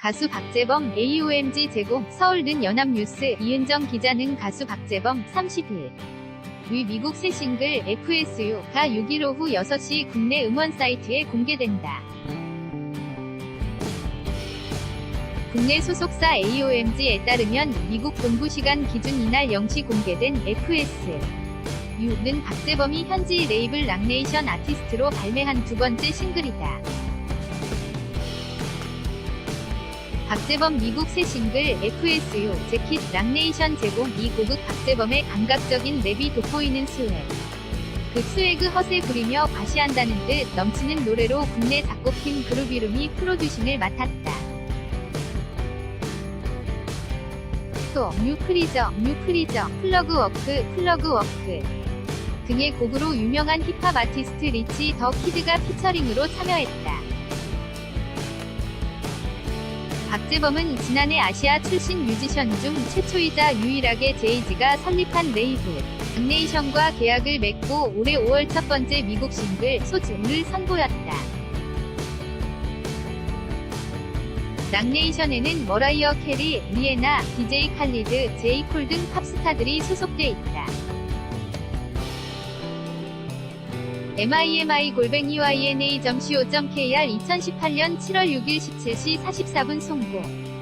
가수 박재범 AOMG 제공 서울는 연합뉴스 이은정 기자 는 가수 박재범 30일 위 미국 새 싱글 FSU가 6일 오후 6시 국내 음원 사이트에 공개된다. 국내 소속사 AOMG에 따르면 미국 본부 시간 기준 이날 0시 공개된 FS 유는 박재범이 현지 레이블 락네이션 아티스트로 발매한 두 번째 싱글이다. 박재범 미국 새 싱글 FSU 재킷 락네이션 제공 이 곡은 박재범의 감각적인 랩이 돋보이는 스웩. 그 스웩을 허세 부리며 과시한다는 듯 넘치는 노래로 국내 작곡팀 그루비룸이 프로듀싱을 맡았다. 또 뉴크리저, 뉴크리저, 플러그워크, 플러그워크 등의 곡으로 유명한 힙합 아티스트 리치 더 키드가 피처링으로 참여했다. 박재범은 지난해 아시아 출신 뮤지션 중 최초이자 유일하게 제이지가 설립한 레이블 락네이션과 계약을 맺고 올해 5월 첫 번째 미국 싱글 소즈를 선보였다. 락네이션에는 머라이어 캐리, 리에나, DJ 칼리드, 제이 콜 등 팝스타들이 소속돼 있다. Mimi 골뱅이 yna.co.kr 2018년 7월 6일 17시 44분 송고